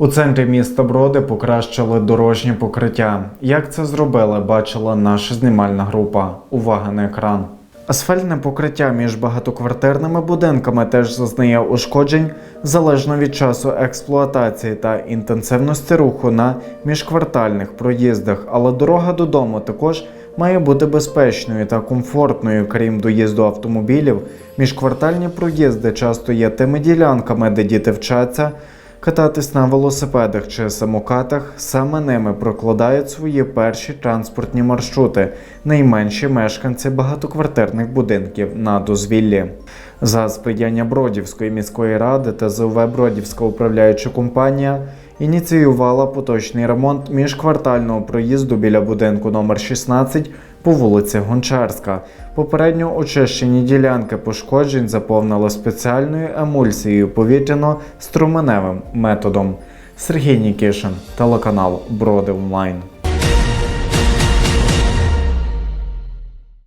У центрі міста Броди покращили дорожнє покриття. Як це зробили, бачила наша знімальна група. Увага на екран. Асфальтне покриття між багатоквартирними будинками теж зазнає ушкоджень залежно від часу експлуатації та інтенсивності руху на міжквартальних проїздах, але дорога додому також має бути безпечною та комфортною, крім доїзду автомобілів. Міжквартальні проїзди часто є тими ділянками, де діти вчаться кататись на велосипедах чи самокатах. Саме ними прокладають свої перші транспортні маршрути найменші мешканці багатоквартирних будинків на дозвіллі. За сприяння Бродівської міської ради та ЗУВ Бродівська управляюча компанія ініціювала поточний ремонт міжквартального проїзду біля будинку номер 16 по вулиці Гончарська. Попередньо очищені ділянки пошкоджень заповнили спеціальною емульсією повітряно-струменевим методом. Сергій Нікішин, телеканал Броди Онлайн.